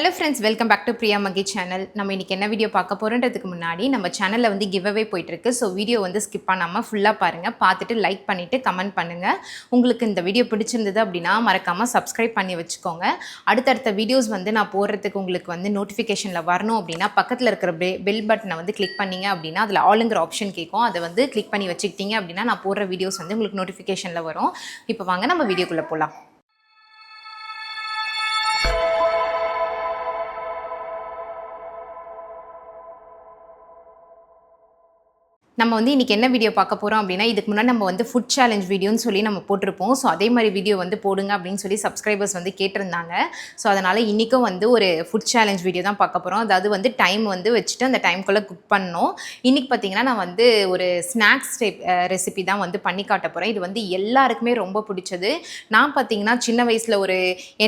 Hello friends welcome back to Priya Mahi channel நம்ம இன்றைக்கி என்ன வீடியோ பார்க்க போகிறோன்றதுக்கு முன்னாடி நம்ம சேனலில் வந்து கிவ் அவே போயிட்டுருக்கு. ஸோ வீடியோ வந்து ஸ்கிப் பண்ணாமல் ஃபுல்லாக பாருங்கள் பார்த்துட்டு லைக் பண்ணிவிட்டு கமெண்ட் பண்ணுங்கள் உங்களுக்கு இந்த வீடியோ பிடிச்சிருந்தது அப்படின்னா மறக்காமல் சப்ஸ்கிரைப் பண்ணி வச்சுக்கோங்க. அடுத்தடுத்த வீடியோஸ் வந்து நான் போடுறதுக்கு உங்களுக்கு வந்து நோட்டிஃபிகேஷனில் வரணும் அப்படின்னா பக்கத்தில் இருக்கிற பெ பெல் பட்டனை வந்து கிளிக் பண்ணீங்க அப்படின்னா அதில் ஆளுங்கிற ஆப்ஷன் கேட்கும். அதை வந்து கிளிக் பண்ணி வச்சுக்கிட்டீங்க அப்படின்னா நான் போடுற வீடியோஸ் வந்து உங்களுக்கு நோட்டிஃபிகேஷனில் வரும். இப்போ வாங்க நம்ம வீடியோக்குள்ளே போகலாம் நம்ம வந்து இன்றைக்கி என்ன வீடியோ பார்க்க போகிறோம் அப்படின்னா இதுக்கு முன்னாடி நம்ம வந்து ஃபுட் சேலஞ்ச் வீடியோன்னு சொல்லி நம்ம போட்டிருப்போம். ஸோ அதே மாதிரி வீடியோ வந்து போடுங்க அப்படின்னு சொல்லி சப்ஸ்கிரைபர்ஸ் வந்து கேட்டிருந்தாங்க. ஸோ அதனால் இன்றைக்கும் வந்து ஒரு ஃபுட் சேலஞ்ச் வீடியோ தான் பார்க்க போகிறோம் அதாவது வந்து டைம் வந்து வச்சுட்டு அந்த டைம்குள்ளே குக் பண்ணோம் இன்றைக்கி பார்த்தீங்கன்னா நான் வந்து ஒரு ஸ்நாக்ஸ் டைப் ரெசிபி தான் வந்து பண்ணி காட்ட போகிறேன் இது வந்து எல்லாருக்குமே ரொம்ப பிடிச்சது. நான் பார்த்தீங்கன்னா சின்ன வயசில் ஒரு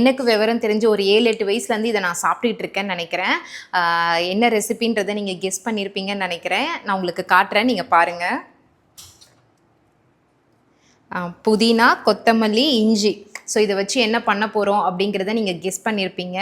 எனக்கு விவரம் தெரிஞ்சு ஒரு ஏழு எட்டு வயசுலேருந்து இதை நான் சாப்பிட்டுட்டு இருக்கேன்னு நினைக்கிறேன். என்ன ரெசிபின்றதை நீங்கள் கெஸ் பண்ணியிருப்பீங்கன்னு நினைக்கிறேன். நான் உங்களுக்கு காட்டுறேன். நீங்கள் பாருங்கள் புதினா கொத்தமல்லி இஞ்சி. ஸோ இதை வச்சு என்ன பண்ண போகிறோம் அப்படிங்கிறத நீங்கள் கெஸ் பண்ணியிருப்பீங்க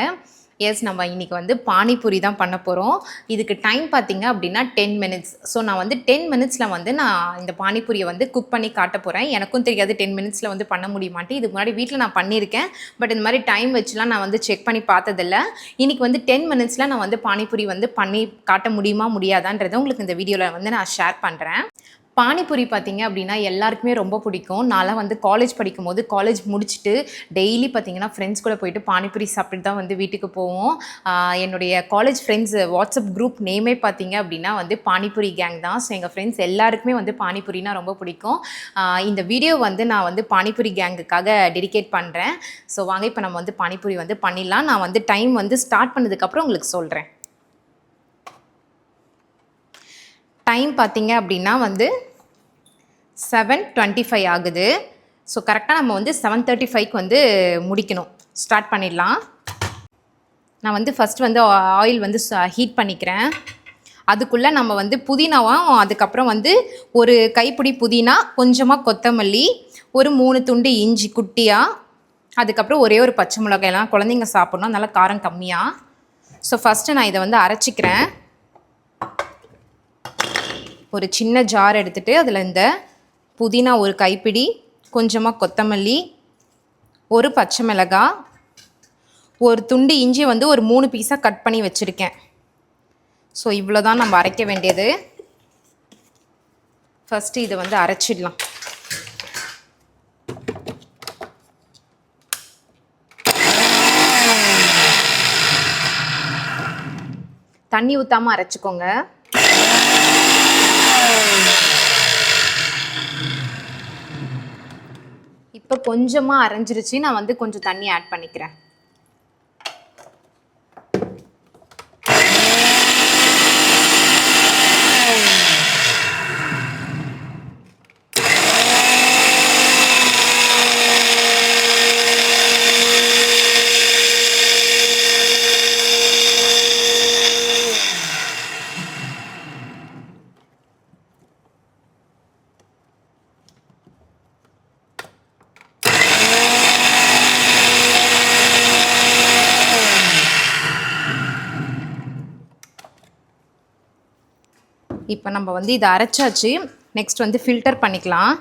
எஸ் நம்ம இன்றைக்கி வந்து பானிபூரி தான் பண்ண போகிறோம் இதுக்கு டைம் பார்த்தீங்க அப்படின்னா டென் மினிட்ஸ் ஸோ நான் வந்து டென் மினிட்ஸில் வந்து நான் இந்த பானிபூரியை வந்து குக் பண்ணி காட்ட போகிறேன் எனக்கும் தெரியாது டென் மினிட்ஸில் வந்து பண்ண முடியுமாட்டு இதுக்கு முன்னாடி வீட்டில் நான் பண்ணியிருக்கேன். பட் இந்த மாதிரி டைம் வச்சுலாம் நான் வந்து செக் பண்ணி பார்த்ததில்ல. இன்றைக்கி வந்து டென் மினிட்ஸில் நான் வந்து பானிபூரி வந்து பண்ணி காட்ட முடியுமா முடியாதான்றதை உங்களுக்கு இந்த வீடியோவில் வந்து நான் ஷேர் பண்ணுறேன் பானிபூரி பார்த்தீங்க அப்படின்னா எல்லாருக்குமே ரொம்ப பிடிக்கும். நான்லாம் வந்து காலேஜ் படிக்கும் போது காலேஜ் முடிச்சுட்டு டெய்லி பார்த்தீங்கன்னா ஃப்ரெண்ட்ஸ் கூட போயிட்டு பானிபூரி சாப்பிட்டு தான் வந்து வீட்டுக்கு போவோம். என்னுடைய காலேஜ் ஃப்ரெண்ட்ஸ் வாட்ஸ்அப் குரூப் நேமே பார்த்தீங்க அப்படின்னா வந்து பானிபூரி கேங் தான். ஸோ எங்கள் ஃப்ரெண்ட்ஸ் எல்லாருக்குமே வந்து பானிபூரினா ரொம்ப பிடிக்கும். இந்த வீடியோ வந்து நான் வந்து பானிபூரி கேங்குக்காக டெடிகேட் பண்ணுறேன் ஸோ வாங்க இப்போ நம்ம வந்து பானிபூரி வந்து பண்ணிடலாம். நான் வந்து டைம் வந்து ஸ்டார்ட் பண்ணதுக்கப்புறம் உங்களுக்கு சொல்கிறேன் டைம் பார்த்தீங்க அப்படின்னா வந்து செவன் டுவெண்ட்டி ஃபைவ் ஆகுது ஸோ கரெக்டாக நம்ம வந்து செவன் தேர்ட்டி ஃபைவ்க்கு வந்து முடிக்கணும். ஸ்டார்ட் பண்ணிடலாம். நான் வந்து ஃபஸ்ட் வந்து ஆயில் வந்து ஹீட் பண்ணிக்கிறேன். அதுக்குள்ளே நம்ம வந்து புதினாவும் அதுக்கப்புறம் வந்து ஒரு கைப்பிடி புதினா கொஞ்சமாக கொத்தமல்லி ஒரு மூணு துண்டு இஞ்சி குட்டியாக அதுக்கப்புறம் ஒரே ஒரு பச்சை மிளகாயெல்லாம் குழந்தைங்க சாப்பிட்ணும் நல்லா காரம் கம்மியாக ஸோ ஃபஸ்ட்டு நான் இதை வந்து அரைச்சிக்கிறேன். ஒரு சின்ன ஜார் எடுத்துகிட்டு அதில் இந்த புதினா ஒரு கைப்பிடி கொஞ்சமாக கொத்தமல்லி ஒரு பச்சை மிளகாய் ஒரு துண்டு இஞ்சி வந்து ஒரு மூணு பீஸாக கட் பண்ணி வச்சுருக்கேன். ஸோ இவ்வளோ தான் நம்ம அரைக்க வேண்டியது. ஃபஸ்ட்டு இதை வந்து அரைச்சிடலாம். தண்ணி ஊற்றாமல் அரைச்சிக்கோங்க. இப்போ கொஞ்சமாக அரைஞ்சிருச்சு. நான் வந்து கொஞ்சம் தண்ணி ஆட் பண்ணிக்கிறேன். இப்போ நம்ம வந்து இதை அரைச்சாச்சு. நெக்ஸ்ட் வந்து ஃபில்டர் பண்ணிக்கலாம்.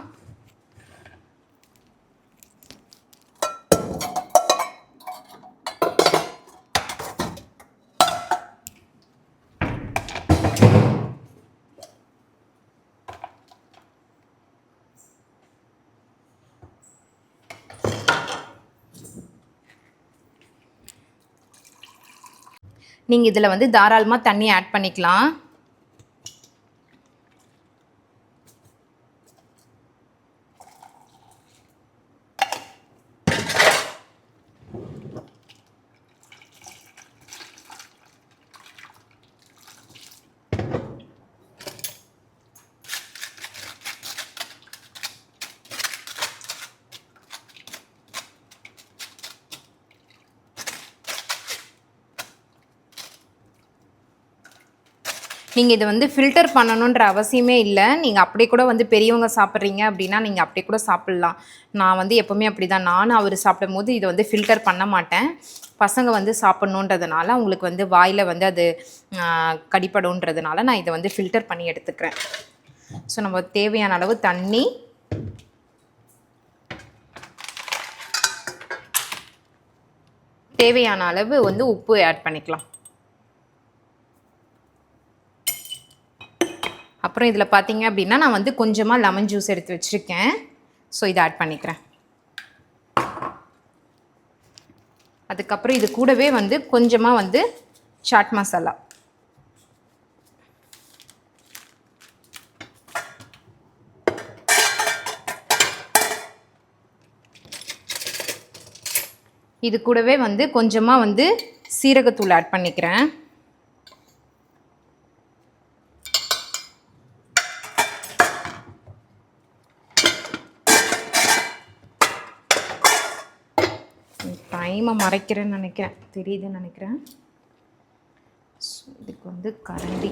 நீங்கள் இதில் வந்து தாராளமாக தண்ணி ஆட் பண்ணிக்கலாம். நீங்கள் இதை வந்து ஃபில்டர் பண்ணணுன்ற அவசியமே இல்லை. நீங்கள் அப்படியே கூட வந்து பெரியவங்க சாப்பிட்றீங்க அப்படின்னா நீங்கள் அப்படியே கூட சாப்பிட்லாம். நான் வந்து எப்போவுமே அப்படி தான் நானும் அவர் சாப்பிடும் போது இதை வந்து ஃபில்டர் பண்ண மாட்டேன். பசங்க வந்து சாப்பிட்ணுன்றதுனால அவங்களுக்கு வந்து வாயில் வந்து அது கடிப்படுன்றதுனால நான் இதை வந்து ஃபில்டர் பண்ணி எடுத்துக்கிறேன். ஸோ நம்ம தேவையான அளவு தண்ணி. தேவையான அளவு வந்து உப்பு ஆட் பண்ணிக்கலாம். அப்புறம் இதில் பார்த்தீங்க அப்படின்னா நான் வந்து கொஞ்சமாக லெமன் ஜூஸ் எடுத்து வச்சுருக்கேன். ஸோ இதை ஆட் பண்ணிக்கிறேன். அதுக்கப்புறம் இது கூடவே வந்து கொஞ்சமாக வந்து சாட் மசாலா இது கூடவே வந்து கொஞ்சமாக வந்து சீரகத்தூள் ஆட் பண்ணிக்கிறேன் டைமை மறைக்கிறேன்னு நினைக்கிறேன். தெரியுதுன்னு நினைக்கிறேன். ஸோ இதுக்கு வந்து கரண்டி.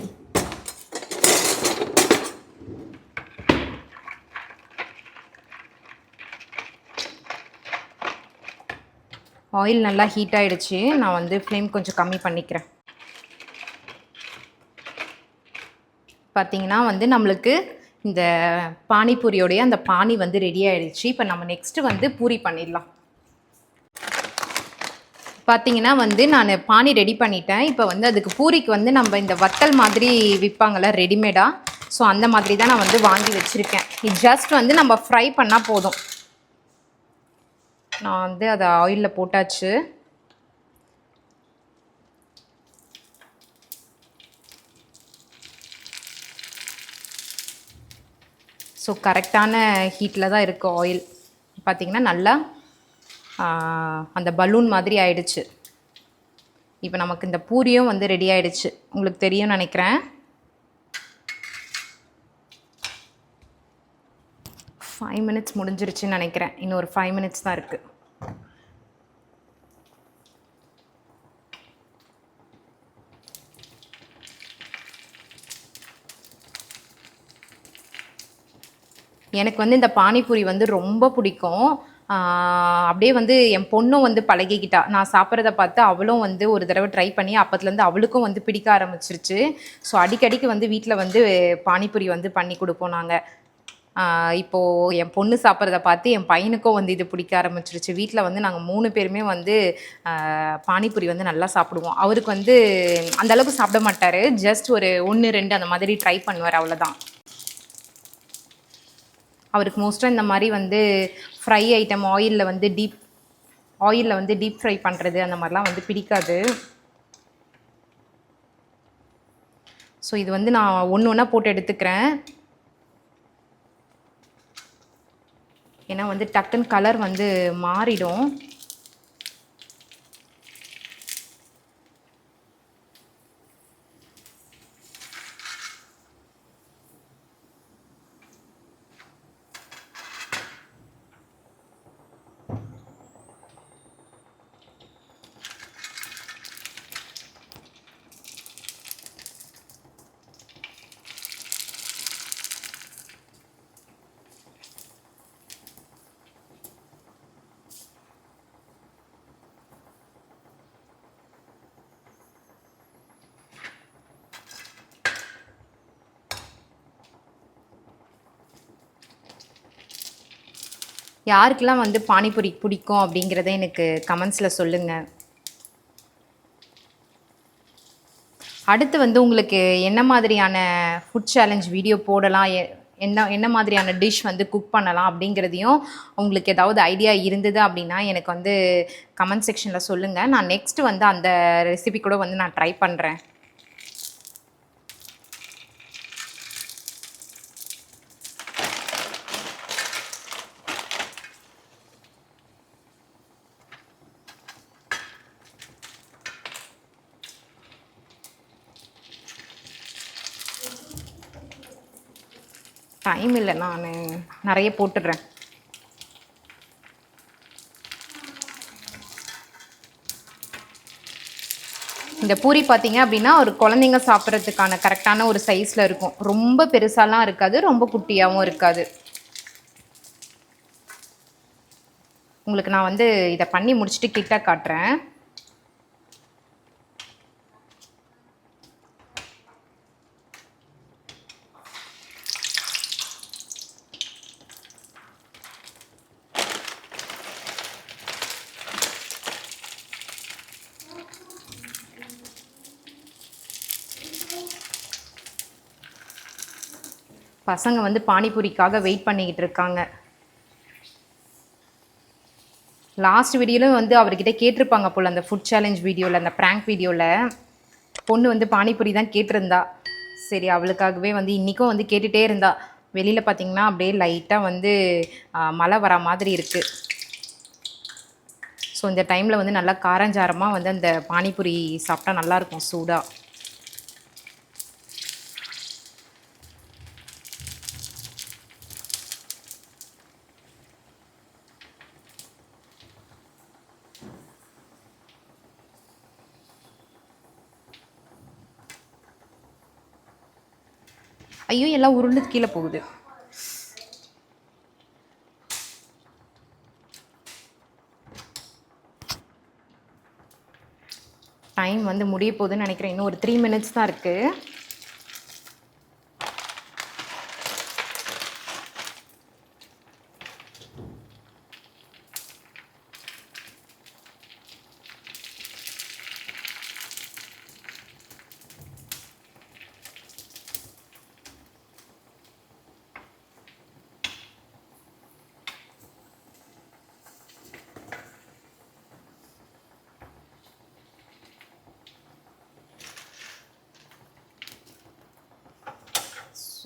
ஆயில் நல்லா ஹீட் ஆகிடுச்சு நான் வந்து ஃப்ளேம் கொஞ்சம் கம்மி பண்ணிக்கிறேன். பார்த்தீங்கன்னா வந்து நம்மளுக்கு இந்த பானிபூரியோடைய அந்த பானி வந்து ரெடி ஆகிடுச்சு இப்போ நம்ம நெக்ஸ்ட்டு வந்து பூரி பண்ணிடலாம். பார்த்தீங்கன்னா வந்து நான் பானி ரெடி பண்ணிட்டேன். இப்போ வந்து அதுக்கு பூரிக்கு வந்து நம்ம இந்த வத்தல் மாதிரி விற்பாங்கள்ல ரெடிமேடாக ஸோ அந்த மாதிரி தான் நான் வந்து வாங்கி வச்சுருக்கேன். இது ஜஸ்ட் வந்து நம்ம ஃப்ரை பண்ணால் போதும். நான் வந்து அதை ஆயிலில் போட்டாச்சு. ஸோ கரெக்டான ஹீட்டில் தான் இருக்குது ஆயில் பார்த்தீங்கன்னா நல்லா அந்த பலூன் மாதிரி ஆயிடுச்சு. இப்போ நமக்கு இந்த பூரியும் வந்து ரெடி ஆயிடுச்சு. உங்களுக்கு தெரியும் நினைக்கிறேன். ஃபைவ் மினிட்ஸ் முடிஞ்சிருச்சுன்னு நினைக்கிறேன். இன்னும் ஒரு ஃபைவ் மினிட்ஸ் தான் இருக்குது எனக்கு வந்து இந்த பானிபூரி வந்து ரொம்ப பிடிக்கும். அப்படியே வந்து என் பொண்ணும் வந்து பழகிக்கிட்டா. நான் சாப்பிட்றத பார்த்து அவளும் வந்து ஒரு தடவை ட்ரை பண்ணி அப்போத்துலேருந்து அவளுக்கும் வந்து பிடிக்க ஆரம்பிச்சிருச்சு. ஸோ அடிக்கடிக்கு வந்து வீட்டில் வந்து பானிபூரி வந்து பண்ணி கொடுப்போம் நாங்கள் இப்போது என் பொண்ணு சாப்பிட்றத பார்த்து என் பையனுக்கும் வந்து இது பிடிக்க ஆரம்பிச்சிருச்சு. வீட்டில் வந்து நாங்கள் மூணு பேருமே வந்து பானிபூரி வந்து நல்லா சாப்பிடுவோம். அவருக்கு வந்து அந்த அளவுக்கு சாப்பிட மாட்டார். ஜஸ்ட் ஒரு ஒன்று ரெண்டு அந்த மாதிரி ட்ரை பண்ணுவார் அவ்வளோதான் அவருக்கு மோஸ்ட்டாக இந்த மாதிரி வந்து ஃப்ரை ஐட்டம் ஆயிலில் வந்து டீப் ஆயிலில் வந்து டீப் ஃப்ரை பண்ணுறது அந்த மாதிரிலாம் வந்து பிடிக்காது. ஸோ இது வந்து நான் ஒன்று ஒன்றா போட்டு எடுத்துக்கிறேன். ஏன்னா வந்து டக்குன்னு கலர் வந்து மாறிடும். யாருக்கெல்லாம் வந்து பானிபூரி பிடிக்கும் அப்படிங்கிறத எனக்கு கமெண்ட்ஸில் சொல்லுங்கள் அடுத்து வந்து உங்களுக்கு என்ன மாதிரியான ஃபுட் சேலஞ்ச் வீடியோ போடலாம் எ- என்ன என்ன மாதிரியான டிஷ் வந்து குக் பண்ணலாம் அப்படிங்கிறதையும் உங்களுக்கு ஏதாவது ஐடியா இருந்தது அப்படின்னா எனக்கு வந்து கமெண்ட் செக்ஷனில் சொல்லுங்கள் நான் நெக்ஸ்ட் வந்து அந்த ரெசிபி கூட வந்து நான் ட்ரை பண்ணுறேன் டைம் இல்லை நான் நிறைய போட்டுடுறேன். இந்த பூரி பார்த்தீங்க அப்படின்னா ஒரு குழந்தைங்க சாப்பிட்றதுக்கான கரெக்டான ஒரு சைஸில் இருக்கும். ரொம்ப பெருசாலாம் இருக்காது ரொம்ப குட்டியாகவும் இருக்காது. உங்களுக்கு நான் வந்து இதை பண்ணி முடிச்சுட்டு கிட்ட காட்டுறேன். பசங்க வந்து பானிபூரிக்காக வெயிட் பண்ணிக்கிட்டு இருக்காங்க. லாஸ்ட் வீடியோவில் வந்து அவர்கிட்ட கேட்டிருப்பாங்க போல் அந்த ஃபுட் சேலஞ்ச் வீடியோவில் அந்த ப்ராங்க் வீடியோவில் பொண்ணு வந்து பானிபூரி தான் கேட்டிருந்தா. சரி அவளுக்காகவே வந்து இன்றைக்கும் வந்து கேட்டுகிட்டே இருந்தா. வெளியில் பார்த்தீங்கன்னா அப்படியே லைட்டாக வந்து மழை வர மாதிரி இருக்குது ஸோ இந்த டைமில் வந்து நல்லா காரஞ்சாரமாக வந்து அந்த பானிபூரி சாப்பிட்டா நல்லாயிருக்கும் சூடாக எல்லாம் உருண்டு கீழே போகுது. டைம் வந்து முடிய போகுதுன்னு நினைக்கிறேன். இன்னும் ஒரு த்ரீ மினிட்ஸ் தான் இருக்குது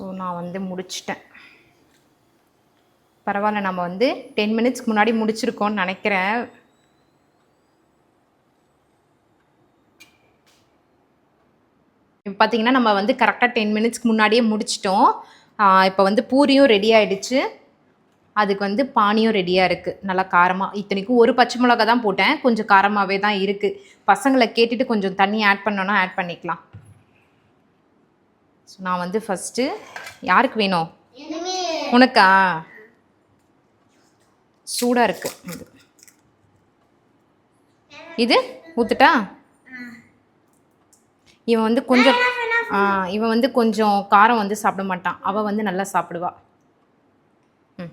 ஸோ நான் வந்து முடிச்சிட்டேன். பரவாயில்ல நம்ம வந்து டென் மினிட்ஸ்க்கு முன்னாடி முடிச்சிருக்கோம்னு நினைக்கிறேன். இப்போ பார்த்தீங்கன்னா நம்ம வந்து கரெக்டாக டென் மினிட்ஸ்க்கு முன்னாடியே முடிச்சிட்டோம். இப்போ வந்து பூரியும் ரெடி ஆகிடுச்சு அதுக்கு வந்து பானியும் ரெடியாக இருக்குது நல்லா காரமாக இத்தனைக்கும் ஒரு பச்சை மிளகா தான் போட்டேன். கொஞ்சம் காரமாகவே தான் இருக்குது பசங்களை கேட்டுட்டு கொஞ்சம் தண்ணி ஆட் பண்ணோன்னா ஆட் பண்ணிக்கலாம். ஸோ நான் வந்து ஃபஸ்ட்டு யாருக்கு வேணும்? உனக்கா? சூடாக இருக்கு. இது. இது? ஊத்துட்டா? இவன் வந்து கொஞ்சம் இவன் வந்து கொஞ்சம் காரம் வந்து சாப்பிட மாட்டான். அவள் வந்து நல்லா சாப்பிடுவா. ம்.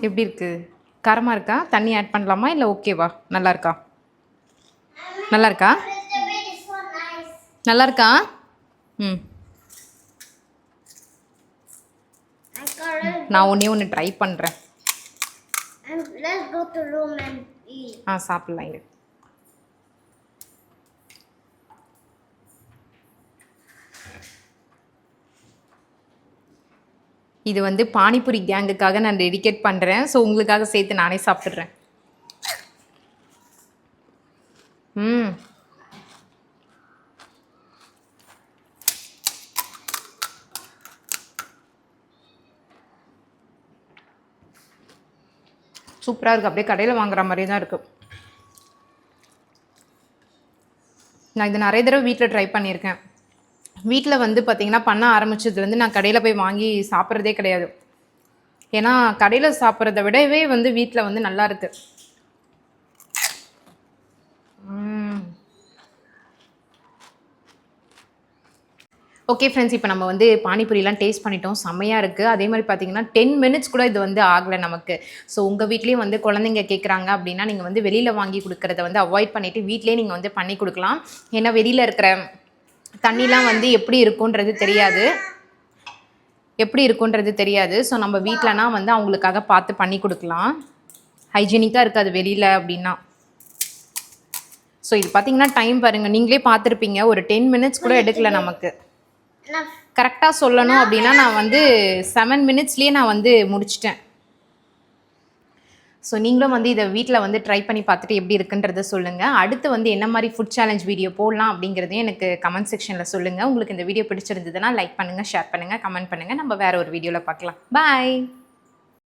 எப்படி இருக்கு? காரமாக இருக்கா? தண்ணி ஆட் பண்ணலாமா? இல்லை ஓகேவா நல்லா இருக்கா? நல்லா இருக்கா? நல்லா இருக்கா? ம். நான் ஒன்றே ஒன்று ட்ரை பண்ணுறேன். ஆ சாப்பிட்லாம் இரு. இது வந்து பானிபூரி கேங்குக்காக நான் டெடிகேட் பண்ணுறேன் ஸோ உங்களுக்காக சேர்த்து நானே சாப்பிட்றேன் ம். சூப்பராக இருக்குது அப்படியே கடையில் வாங்குற மாதிரி தான் இருக்குது நான் இது நிறைய தடவை வீட்டில் ட்ரை பண்ணியிருக்கேன். வீட்டில் வந்து பார்த்தீங்கன்னா பண்ண ஆரம்பிச்சதுலேருந்து நான் கடையில் போய் வாங்கி சாப்பிட்றதே கிடையாது. ஏன்னா கடையில் சாப்பிட்றத விடவே வந்து வீட்டில் வந்து நல்லா இருக்கு. ஓகே ஃப்ரெண்ட்ஸ் இப்போ நம்ம வந்து பானிபூரிலாம் டேஸ்ட் பண்ணிட்டோம். செம்மையாக இருக்குது அதே மாதிரி பார்த்தீங்கன்னா டென் மினிட்ஸ் கூட இது வந்து ஆகலை நமக்கு. ஸோ உங்கள் வீட்லேயும் வந்து குழந்தைங்க கேட்குறாங்க அப்படின்னா நீங்கள் வந்து வெளியில் வாங்கி கொடுக்குறத வந்து அவாய்ட் பண்ணிவிட்டு வீட்டிலேயே நீங்கள் வந்து பண்ணி கொடுக்கலாம். ஏன்னா வெளியில் இருக்கிற தண்ணிலாம் வந்து எப்படி இருக்குன்றது தெரியாது. எப்படி இருக்குன்றது தெரியாது. ஸோ நம்ம வீட்டிலனா வந்து அவங்களுக்காக பார்த்து பண்ணி கொடுக்கலாம். ஹைஜீனிக்காக இருக்காது வெளியில் அப்படின்னா. ஸோ இது பார்த்தீங்கன்னா டைம் பாருங்கள் நீங்களே பார்த்துருப்பீங்க. ஒரு டென் மினிட்ஸ் கூட எடுக்கல நமக்கு. கரெக்டாக சொல்லணும் அப்படின்னா நான் வந்து செவன் மினிட்ஸ்லேயே நான் வந்து முடிச்சிட்டேன். ஸோ நீங்களும் வந்து இதை வீட்டில் வந்து ட்ரை பண்ணி பார்த்துட்டு எப்படி இருக்குன்றத சொல்லுங்கள் அடுத்து வந்து என்ன மாதிரி ஃபுட் சேலஞ்ச் வீடியோ போடலாம் அப்படிங்கிறதையும் எனக்கு கமெண்ட் செக்ஷனில் சொல்லுங்கள் உங்களுக்கு இந்த வீடியோ பிடிச்சிருந்ததுன்னா லைக் பண்ணுங்கள் ஷேர் பண்ணுங்கள் கமெண்ட் பண்ணுங்கள் நம்ம வேறு ஒரு வீடியோவில் பார்க்கலாம். பாய்